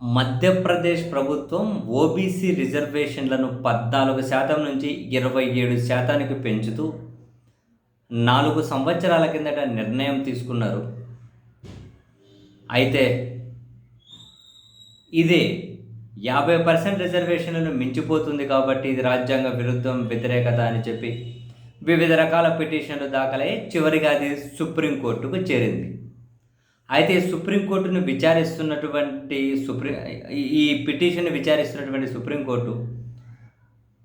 మధ్యప్రదేశ్ ప్రభుత్వం ఓబీసీ రిజర్వేషన్లను పద్నాలుగు శాతం నుంచి ఇరవై ఏడు శాతానికి పెంచుతూ నాలుగు సంవత్సరాల కిందట నిర్ణయం తీసుకున్నారు. అయితే ఇది యాభై పర్సెంట్ రిజర్వేషన్లను మించిపోతుంది కాబట్టి ఇది రాజ్యాంగ విరుద్ధం వ్యతిరేకత అని చెప్పి వివిధ రకాల పిటిషన్లు దాఖలై చివరిగా అది సుప్రీంకోర్టుకు చేరింది. అయితే సుప్రీంకోర్టును విచారిస్తున్నటువంటి సుప్రీం ఈ పిటిషన్ విచారిస్తున్నటువంటి సుప్రీంకోర్టు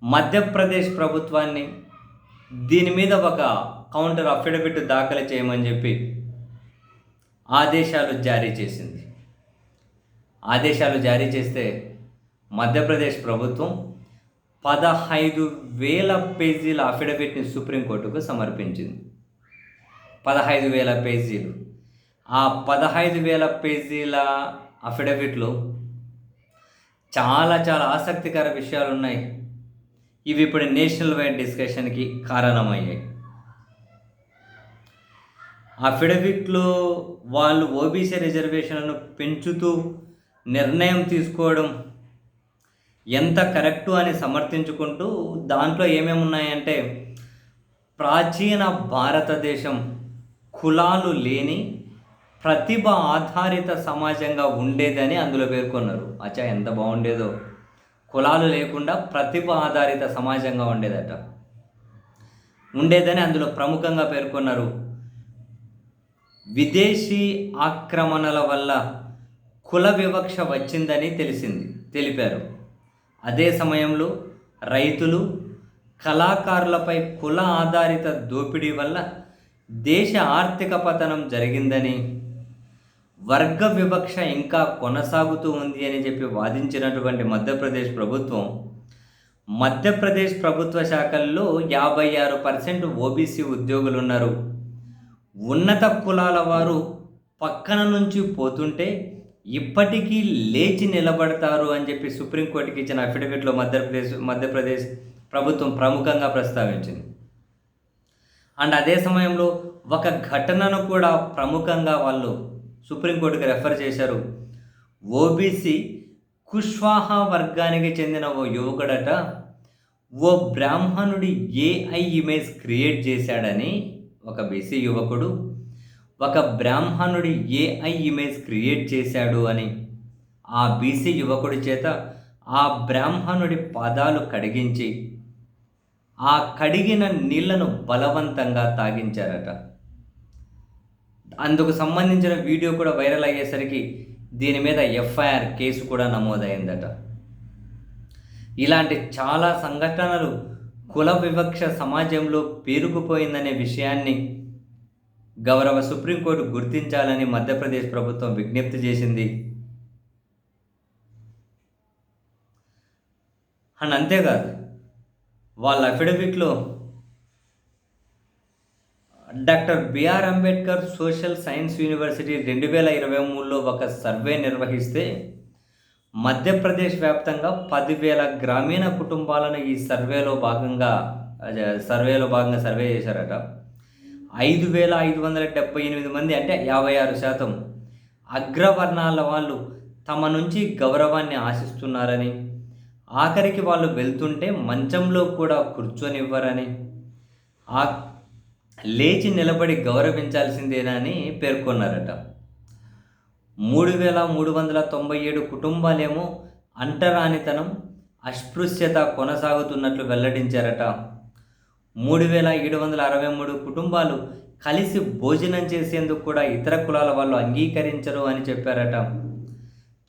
మధ్యప్రదేశ్ ప్రభుత్వాన్ని దీని మీద ఒక కౌంటర్ అఫిడవిట్ దాఖలు చేయమని చెప్పి ఆదేశాలు జారీ చేసింది. ఆదేశాలు జారీ చేస్తే మధ్యప్రదేశ్ ప్రభుత్వం పదహైదు వేల పేజీల అఫిడవిట్ని సుప్రీంకోర్టుకు సమర్పించింది. పదహైదు వేల పేజీలు. ఆ పదహైదు వేల పేజీల అఫిడవిట్లో చాలా చాలా ఆసక్తికర విషయాలు ఉన్నాయి ఇవి ఇప్పుడు నేషనల్ వైడ్ డిస్కషన్కి కారణమయ్యాయి. అఫిడవిట్లో వాళ్ళు ఓబీసీ రిజర్వేషన్లను పెంచుతూ నిర్ణయం తీసుకోవడం ఎంత కరెక్టు అని సమర్థించుకుంటూ దాంట్లో ఏమేమి ఉన్నాయంటే ప్రాచీన భారతదేశం కులాలు లేని ప్రతిభ ఆధారిత సమాజంగా ఉండేదని అందులో పేర్కొన్నారు. అచ్చా ఎంత బాగుండేదో. కులాలు లేకుండా ప్రతిభ ఆధారిత సమాజంగా ఉండేదట. ఉండేదని అందులో ప్రముఖంగా పేర్కొన్నారు. విదేశీ ఆక్రమణల వల్ల కుల వివక్ష వచ్చిందని తెలిసింది తెలిపారు. అదే సమయంలో రైతులు కళాకారులపై కుల ఆధారిత దోపిడీ వల్ల దేశ ఆర్థిక పతనం జరిగిందని వర్గ వివక్ష ఇంకా కొనసాగుతూ ఉంది అని చెప్పి వాదించినటువంటి మధ్యప్రదేశ్ ప్రభుత్వం మధ్యప్రదేశ్ ప్రభుత్వ శాఖల్లో యాభై ఆరు పర్సెంట్ ఓబీసీ ఉద్యోగులు ఉన్నారు. ఉన్నత కులాల వారు పక్కన నుంచి పోతుంటే ఇప్పటికీ లేచి నిలబడతారు అని చెప్పి సుప్రీంకోర్టుకి ఇచ్చిన అఫిడవిట్లో మధ్యప్రదేశ్ మధ్యప్రదేశ్ ప్రభుత్వం ప్రముఖంగా ప్రస్తావించింది. అండ్ అదే సమయంలో ఒక ఘటనను కూడా ప్రముఖంగా వాళ్ళు సుప్రీంకోర్టుకి రెఫర్ చేశారు. ఓబీసీ కుష్వాహా వర్గానికి చెందిన ఓ యువకుడట ఓ బ్రాహ్మణుడి ఏఐ ఇమేజ్ క్రియేట్ చేశాడని ఒక బీసీ యువకుడు ఒక బ్రాహ్మణుడి ఏఐ ఇమేజ్ క్రియేట్ చేశాడు అని ఆ బీసీ యువకుడి చేత ఆ బ్రాహ్మణుడి పాదాలు కడిగించి ఆ కడిగిన నీళ్ళను బలవంతంగా తాగించారట. అందుకు సంబంధించిన వీడియో కూడా వైరల్ అయ్యేసరికి దీని మీద ఎఫ్ఐఆర్ కేసు కూడా నమోదైందట. ఇలాంటి చాలా సంఘటనలు కుల వివక్ష సమాజంలో పేరుకుపోయిందనే విషయాన్ని గౌరవ సుప్రీంకోర్టు గుర్తించాలని మధ్యప్రదేశ్ ప్రభుత్వం విజ్ఞప్తి చేసింది. అండ్ అంతేకాదు వాళ్ళ అఫిడవిట్లో doctor BR Ambedkar social science university రెండు వేల ఇరవై మూడులో ఒక సర్వే నిర్వహిస్తే మధ్యప్రదేశ్ వ్యాప్తంగా పదివేల గ్రామీణ కుటుంబాలను ఈ సర్వేలో భాగంగా సర్వేలో భాగంగా సర్వే చేశారట. ఐదు వేల ఐదు వందల డెబ్బై ఎనిమిది మంది అంటే యాభై ఆరు శాతం అగ్రవర్ణాల వాళ్ళు తమ నుంచి గౌరవాన్ని ఆశిస్తున్నారని ఆఖరికి వాళ్ళు వెళ్తుంటే మంచంలో కూడా కూర్చొనివ్వరని ఆ లేచి నిలబడి గౌరవించాల్సిందేనని పేర్కొన్నారట. మూడు వేల మూడు వందల తొంభై ఏడు కుటుంబాలేమో అంటరానితనం అస్పృశ్యత కొనసాగుతున్నట్లు వెల్లడించారట. మూడు వేల ఏడు వందల అరవై మూడు కుటుంబాలు కలిసి భోజనం చేసేందుకు కూడా ఇతర కులాల వాళ్ళు అంగీకరించరు అని చెప్పారట.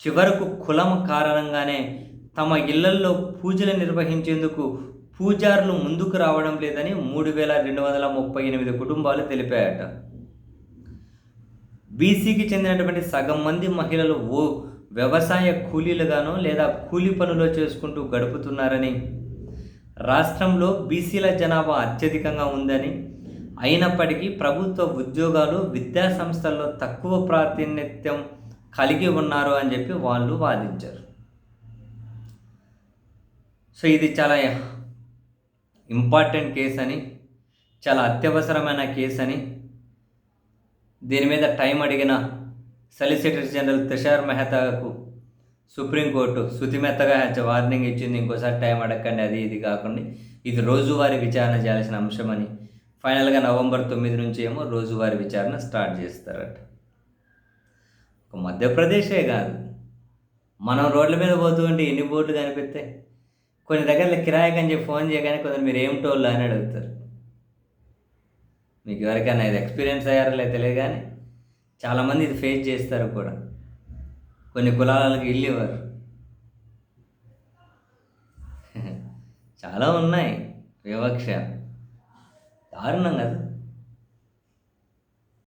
చివరకు కులం కారణంగానే తమ ఇళ్ళల్లో పూజలు నిర్వహించేందుకు పూజారులు ముందుకు రావడం లేదని మూడు వేల రెండు వందల ముప్పై ఎనిమిది కుటుంబాలు తెలిపాయట. బీసీకి చెందినటువంటి సగం మంది మహిళలు ఓ వ్యవసాయ కూలీలుగానో లేదా కూలి పనులు చేసుకుంటూ గడుపుతున్నారని రాష్ట్రంలో బీసీల జనాభా అత్యధికంగా ఉందని అయినప్పటికీ ప్రభుత్వ ఉద్యోగాలు విద్యా సంస్థల్లో తక్కువ ప్రాతినిధ్యం కలిగి ఉన్నారు అని చెప్పి వాళ్ళు వాదించారు. సో ఇది చాలా ఇంపార్టెంట్ కేసు అని చాలా అత్యవసరమైన కేసు అని దీని మీద టైం అడిగిన సొలిసిటర్ జనరల్ తుషార్ మెహతాకు సుప్రీంకోర్టు శుతిమెత్తగా వార్నింగ్ ఇచ్చింది. ఇంకోసారి టైం అడగండి అది ఇది కాకుండా. ఇది రోజువారీ విచారణ చేయాల్సిన అంశమని ఫైనల్గా నవంబర్ తొమ్మిది నుంచి ఏమో రోజువారీ విచారణ స్టార్ట్ చేస్తారట. ఒక మధ్యప్రదేశే కాదు. మనం రోడ్ల మీద పోతూ ఉంటే ఎన్ని బోర్డులు కనిపిస్తాయి? కొన్ని దగ్గరలో కిరాయికని చెప్పి ఫోన్ చేయగానే కొందరు మీరు ఏం అని అడుగుతారు. మీకు ఎవరికైనా ఇది ఎక్స్పీరియన్స్ అయ్యారో లేదు తెలియదు కానీ చాలామంది ఇది ఫేస్ చేస్తారు కూడా. కొన్ని కులాలకు ఇల్లు ఇవ్వరు. చాలా ఉన్నాయి వివక్ష. దారుణం కదా.